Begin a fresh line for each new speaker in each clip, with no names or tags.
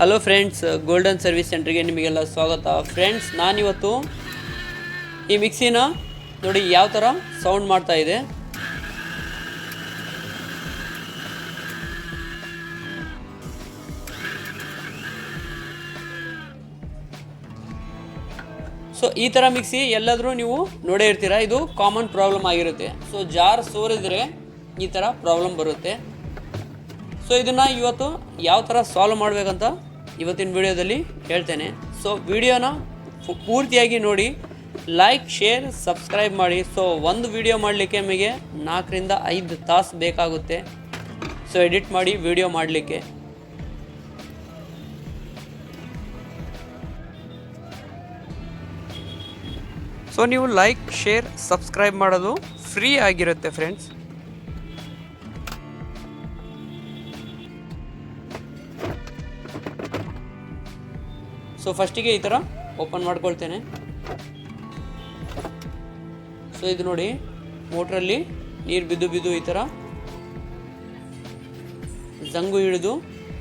Hello friends golden service ಸೆಂಟ್ರಿಗೆ ನಿಮಗೆಲ್ಲ ಸ್ವಾಗತ. ಫ್ರೆಂಡ್ಸ್ ನಾನಿವತ್ತು ಈ ಮಿಕ್ಸಿನ ನೋಡಿ ಯಾವ ಥರ ಸೌಂಡ್ ಮಾಡ್ತಾ ಇದೆ. ಸೊ ಈ ಥರ ಮಿಕ್ಸಿ ಎಲ್ಲಾದರೂ ನೀವು ನೋಡೇ ಇರ್ತೀರಾ? ಇದು ಕಾಮನ್ ಪ್ರಾಬ್ಲಮ್ ಆಗಿರುತ್ತೆ. ಸೊ ಜಾರ್ ಸೋರಿದ್ರೆ ಈ ಥರ ಪ್ರಾಬ್ಲಮ್ ಬರುತ್ತೆ. ಸೊ ಇದನ್ನು ಇವತ್ತು ಯಾವ ಥರ ಸಾಲ್ವ್ ಮಾಡಬೇಕಂತ ಇವತ್ತಿನ ವಿಡಿಯೋದಲ್ಲಿ ಹೇಳ್ತೇನೆ. ಸೊ ವಿಡಿಯೋನ ಪೂರ್ತಿಯಾಗಿ ನೋಡಿ ಲೈಕ್ ಶೇರ್ ಸಬ್ಸ್ಕ್ರೈಬ್ ಮಾಡಿ. ಸೊ ಒಂದು ವಿಡಿಯೋ ಮಾಡಲಿಕ್ಕೆ ನಿಮಗೆ ನಾಲ್ಕರಿಂದ ಐದು ತಾಸು ಬೇಕಾಗುತ್ತೆ. ಸೊ ಎಡಿಟ್ ಮಾಡಿ ವಿಡಿಯೋ ಮಾಡಲಿಕ್ಕೆ. ಸೊ ನೀವು ಲೈಕ್ ಶೇರ್ ಸಬ್ಸ್ಕ್ರೈಬ್ ಮಾಡೋದು ಫ್ರೀ ಆಗಿರುತ್ತೆ ಫ್ರೆಂಡ್ಸ್ ಸೊ ಫಸ್ಟಿಗೆ ಈ ಥರ ಓಪನ್ ಮಾಡ್ಕೊಳ್ತೇನೆ. ಸೊ ಇದು ನೋಡಿ ಮೋಟ್ರಲ್ಲಿ ನೀರು ಬಿದ್ದು ಬಿದ್ದು ಈ ಥರ ಜಂಗು ಹಿಡಿದು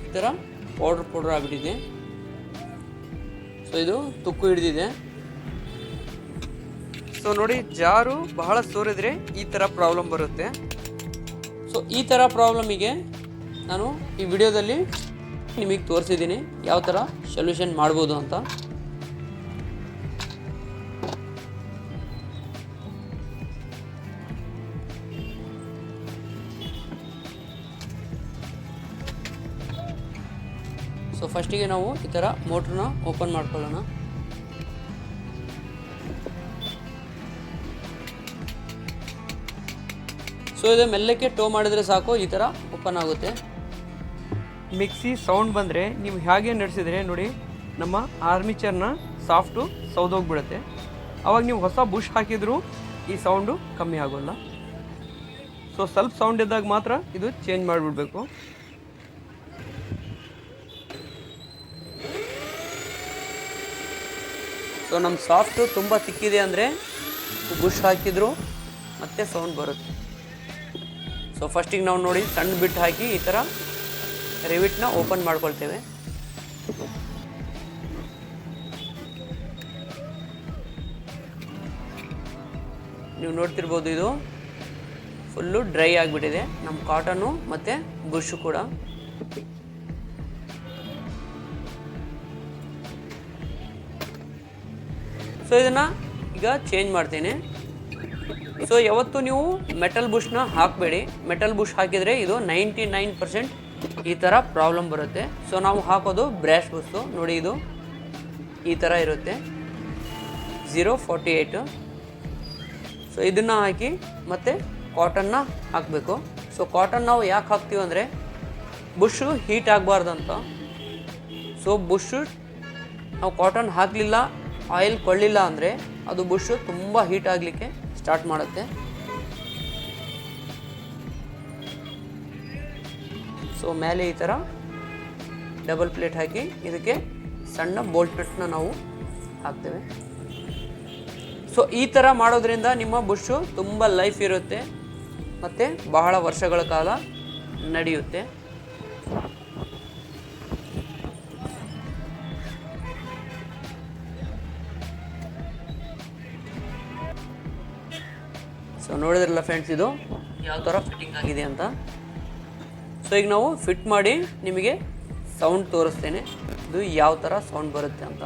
ಈ ಥರ ಪೌಡ್ರ್ ಪೌಡ್ರ್ ಆಗಿಬಿಟ್ಟಿದೆ. ಸೊ ಇದು ತುಕ್ಕು ಹಿಡಿದಿದೆ. ಸೊ ನೋಡಿ, ಜಾರು ಬಹಳ ಸೋರಿದ್ರೆ ಈ ಥರ ಪ್ರಾಬ್ಲಮ್ ಬರುತ್ತೆ. ಸೊ ಈ ಥರ ಪ್ರಾಬ್ಲಮಿಗೆ ನಾನು ಈ ವಿಡಿಯೋದಲ್ಲಿ ನಿಮಗೆ ತೋರಿಸಿದ್ದೀನಿ. ಯಾವ ಥರ ಸೊಲ್ಯೂಷನ್ ಮಾಡ್ಬೋದು ಅಂತ. ಸೊ ಫಸ್ಟಿಗೆ ನಾವು ಈ ಥರ ಮೋಟ್ರನ್ನ ಓಪನ್ ಮಾಡ್ಕೊಳ್ಳೋಣ. ಸೊ ಇದು ಮೆಲ್ಲಕ್ಕೆ ಟೋ ಮಾಡಿದರೆ ಸಾಕು, ಈ ಥರ ಓಪನ್ ಆಗುತ್ತೆ. ಮಿಕ್ಸಿ ಸೌಂಡ್ ಬಂದರೆ ನೀವು ಹೇಗೆ ನಡೆಸಿದರೆ ನೋಡಿ, ನಮ್ಮ ಆರ್ಮಿಚರ್ನ ಸಾಫ್ಟು ಸೌದೋಗ್ಬಿಡುತ್ತೆ ಅವಾಗ ನೀವು ಹೊಸ ಬುಷ್ ಹಾಕಿದರೂ ಈ ಸೌಂಡು ಕಮ್ಮಿ ಆಗೋಲ್ಲ. ಸೊ ಸ್ವಲ್ಪ ಸೌಂಡ್ ಇದ್ದಾಗ ಮಾತ್ರ ಇದು ಚೇಂಜ್ ಮಾಡಿಬಿಡ್ಬೇಕು. ಸೊ ನಮ್ಮ ಸಾಫ್ಟು ತುಂಬ ತಿಕ್ಕಿದೆ ಅಂದರೆ ಬುಷ್ ಹಾಕಿದ್ರು ಮತ್ತೆ ಸೌಂಡ್ ಬರುತ್ತೆ. ಸೊ ಫಸ್ಟಿಗೆ ನಾವು ನೋಡಿ ಸಣ್ಣ ಬಿಟ್ಟು ಹಾಕಿ ಈ ಥರ ರಿವಿಟ್ನ ಓಪನ್ ಮಾಡ್ಕೊಳ್ತೇವೆ. ನೀವು ನೋಡ್ತಿರ್ಬೋದು ಇದು ಫುಲ್ಲು ಡ್ರೈ ಆಗಿಬಿಟ್ಟಿದೆ. ನಮ್ಮ ಕಾಟನು ಮತ್ತು ಬುಷು ಕೂಡ. ಸೊ ಇದನ್ನು ಈಗ ಚೇಂಜ್ ಮಾಡ್ತೀನಿ. ಸೊ ಯಾವತ್ತು ನೀವು ಮೆಟಲ್ ಬುಷ್ನ ಹಾಕಬೇಡಿ. ಮೆಟಲ್ ಬುಷ್ ಹಾಕಿದರೆ ಇದು ನೈಂಟಿ ನೈನ್ ಪರ್ಸೆಂಟ್ ಈ ಥರ ಪ್ರಾಬ್ಲಮ್ ಬರುತ್ತೆ. ಸೊ ನಾವು ಹಾಕೋದು ಬ್ರ್ಯಾಶ್ ಬುಸ್ಸು ನೋಡಿ ಇದು ಈ ಥರ ಇರುತ್ತೆ. ಝೀರೋ ಫಾರ್ಟಿ ಏಯ್ಟು ಸೊ ಇದನ್ನು ಹಾಕಿ ಮತ್ತು ಕಾಟನ್ನ ಹಾಕಬೇಕು. ಸೊ ಕಾಟನ್ ನಾವು ಯಾಕೆ ಹಾಕ್ತೀವಿ ಅಂದರೆ ಬುಷ್ಷು ಹೀಟ್ ಆಗಬಾರ್ದಂತ. ಸೊ ಬುಷ್ಷು ನಾವು ಕಾಟನ್ ಹಾಕಲಿಲ್ಲ ಆಯಿಲ್ ಕೊಳ್ಳಿಲ್ಲ ಅಂದರೆ ಅದು ಬುಷ್ಷು ತುಂಬ ಹೀಟ್ ಆಗಲಿಕ್ಕೆ ಸ್ಟಾರ್ಟ್ ಮಾಡುತ್ತೆ. ಸೊ ಮೇಲೆ ಈ ಥರ ಡಬಲ್ ಪ್ಲೇಟ್ ಹಾಕಿ ಇದಕ್ಕೆ ಸಣ್ಣ ಬೋಲ್ಟ್ ನಟ್ನ ನಾವು ಹಾಕ್ತೇವೆ. ಸೊ ಈ ಥರ ಮಾಡೋದ್ರಿಂದ ನಿಮ್ಮ ಬುಷು ತುಂಬ ಲೈಫ್ ಇರುತ್ತೆ ಮತ್ತು ಬಹಳ ವರ್ಷಗಳ ಕಾಲ ನಡೆಯುತ್ತೆ. ಸೊ ನೋಡಿದ್ರಲ್ಲ ಫ್ರೆಂಡ್ಸ್ ಇದು? ಯಾವ ಥರ ಫಿಟ್ಟಿಂಗ್ ಆಗಿದೆ ಅಂತ? ಸೊ ಈಗ ನಾವು ಫಿಟ್ ಮಾಡಿ ನಿಮಗೆ ಸೌಂಡ್ ತೋರಿಸ್ತೇನೆ. ಇದು ಯಾವ ಥರ ಸೌಂಡ್ ಬರುತ್ತೆ ಅಂತ.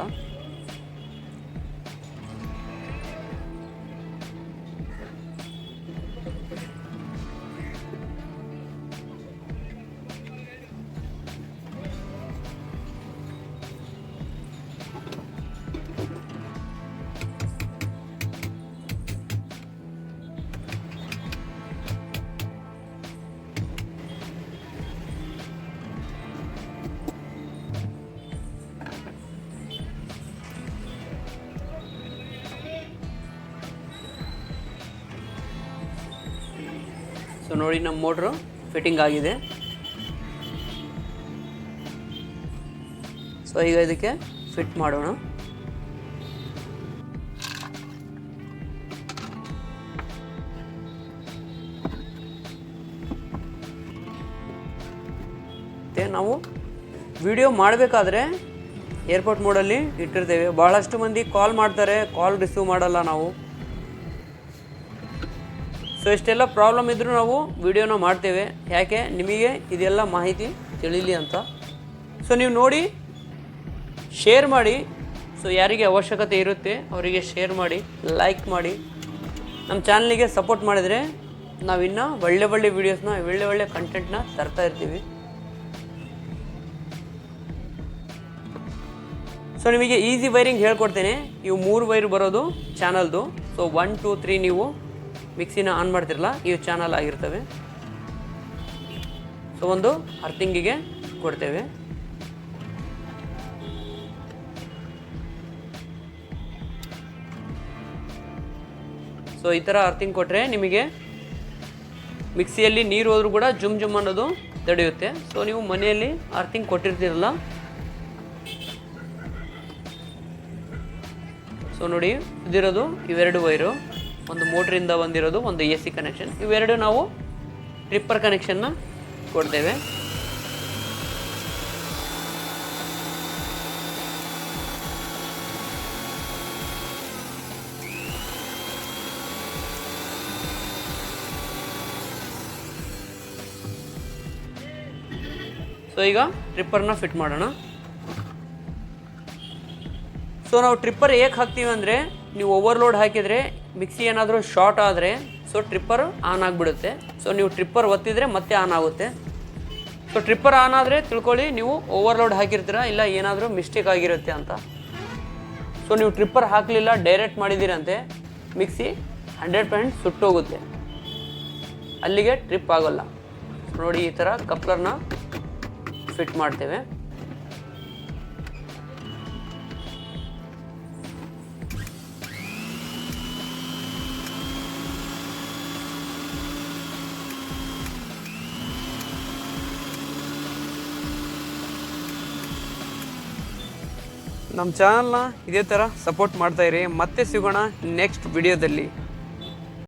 ಸೊ ನೋಡಿ ನಮ್ಮ ಮೋಟ್ರು ಫಿಟ್ಟಿಂಗ್ ಆಗಿದೆ. ಸೊ ಈಗ ಇದಕ್ಕೆ ಫಿಟ್ ಮಾಡೋಣ. ಮತ್ತು ನಾವು ವಿಡಿಯೋ ಮಾಡಬೇಕಾದ್ರೆ ಏರ್ಪೋರ್ಟ್ ಮೋಡಲ್ಲಿ ಇಟ್ಟಿರ್ತೇವೆ. ಭಾಳಷ್ಟು ಮಂದಿ ಕಾಲ್ ಮಾಡ್ತಾರೆ. ಕಾಲ್ ರಿಸೀವ್ ಮಾಡಲ್ಲ ನಾವು. ಸೊ ಇಷ್ಟೆಲ್ಲ ಪ್ರಾಬ್ಲಮ್ ಇದ್ದರೂ ನಾವು ವಿಡಿಯೋನ ಮಾಡ್ತೇವೆ. ಯಾಕೆ? ನಿಮಗೆ ಇದೆಲ್ಲ ಮಾಹಿತಿ ತಿಳಿಲಿ ಅಂತ. ಸೊ ನೀವು ನೋಡಿ ಶೇರ್ ಮಾಡಿ. ಸೊ ಯಾರಿಗೆ ಅವಶ್ಯಕತೆ ಇರುತ್ತೆ, ಅವರಿಗೆ ಶೇರ್ ಮಾಡಿ ಲೈಕ್ ಮಾಡಿ. ನಮ್ಮ ಚಾನಲಿಗೆ ಸಪೋರ್ಟ್ ಮಾಡಿದರೆ ನಾವಿನ್ನೂ ಒಳ್ಳೆ ಒಳ್ಳೆ ವೀಡಿಯೋಸ್ನ ಒಳ್ಳೆ ಒಳ್ಳೆ ಕಂಟೆಂಟ್ನ ತರ್ತಾ ಇರ್ತೀವಿ. ಸೊ ನಿಮಗೆ ಈಸಿ ವೈರಿಂಗ್ ಹೇಳ್ಕೊಡ್ತೇನೆ. ಇವು ಮೂರು ವೈರ್ ಬರೋದು ಚಾನಲ್ದು ಸೊ ಒನ್ ಟೂ ತ್ರೀ ನೀವು ಮಿಕ್ಸಿನ ಆನ್ ಮಾಡ್ತಿರಲ್ಲ, ಇವು ಚಾನಲ್ ಆಗಿರ್ತವೆ. ಸೊ ಒಂದು ಅರ್ಥಿಂಗಿಗೆ ಕೊಡ್ತೇವೆ. ಸೊ ಈ ಥರ ಅರ್ಥಿಂಗ್ ಕೊಟ್ಟರೆ ನಿಮಗೆ ಮಿಕ್ಸಿಯಲ್ಲಿ ನೀರು ಹೋದರೂ ಕೂಡ ಜುಮ್ ಜುಮ್ ಅನ್ನೋದು ತಡೆಯುತ್ತೆ. ಸೊ ನೀವು ಮನೆಯಲ್ಲಿ ಅರ್ಥಿಂಗ್ ಕೊಟ್ಟಿರ್ತಿರಲ್ಲ. ಸೊ ನೋಡಿ ಇದಿರೋದು ಇವೆರಡು ವೈರು. ಒಂದು ಮೋಟ್ರಿಂದ ಬಂದಿರೋದು, ಒಂದು ಎ ಸಿ ಕನೆಕ್ಷನ್ ಇವೆರಡು ನಾವು ಟ್ರಿಪ್ಪರ್ ಕನೆಕ್ಷನ್ನ ಕೊಡ್ತೇವೆ. ಸೊ ಈಗ ಟ್ರಿಪ್ಪರ್ನ ಫಿಟ್ ಮಾಡೋಣ. ಸೊ ನಾವು ಟ್ರಿಪ್ಪರ್ ಏಕೆ ಹಾಕ್ತೀವಿ ಅಂದರೆ, ನೀವು ಓವರ್ಲೋಡ್ ಹಾಕಿದರೆ ಮಿಕ್ಸಿ ಏನಾದರೂ ಶಾರ್ಟ್ ಆದರೆ ಸೊ ಟ್ರಿಪ್ಪರ್ ಆನ್ ಆಗಿಬಿಡುತ್ತೆ. ಸೊ ನೀವು ಟ್ರಿಪ್ಪರ್ ಒತ್ತಿದರೆ ಮತ್ತೆ ಆನ್ ಆಗುತ್ತೆ. ಸೊ ಟ್ರಿಪ್ಪರ್ ಆನ್ ಆದರೆ ತಿಳ್ಕೊಳ್ಳಿ, ನೀವು ಓವರ್ಲೋಡ್ ಹಾಕಿರ್ತೀರ, ಇಲ್ಲ ಏನಾದರೂ ಮಿಸ್ಟೇಕ್ ಆಗಿರುತ್ತೆ ಅಂತ. ಸೊ ನೀವು ಟ್ರಿಪ್ಪರ್ ಹಾಕಲಿಲ್ಲ ಡೈರೆಕ್ಟ್ ಮಾಡಿದ್ದೀರಂತೆ, ಮಿಕ್ಸಿ ಹಂಡ್ರೆಡ್ ಪರ್ಸೆಂಟ್ ಸುಟ್ಟೋಗುತ್ತೆ. ಅಲ್ಲಿಗೆ ಟ್ರಿಪ್ ಆಗೋಲ್ಲ. ನೋಡಿ ಈ ಥರ ಕಪ್ಲರ್ನ ಫಿಟ್ ಮಾಡ್ತೇವೆ. ನಮ್ಮ ಚಾನಲ್ನ ಇದೇ ಥರ ಸಪೋರ್ಟ್ ಮಾಡ್ತಾಯಿರಿ ಮತ್ತೆ ಸಿಗೋಣ ನೆಕ್ಸ್ಟ್ ವಿಡಿಯೋದಲ್ಲಿ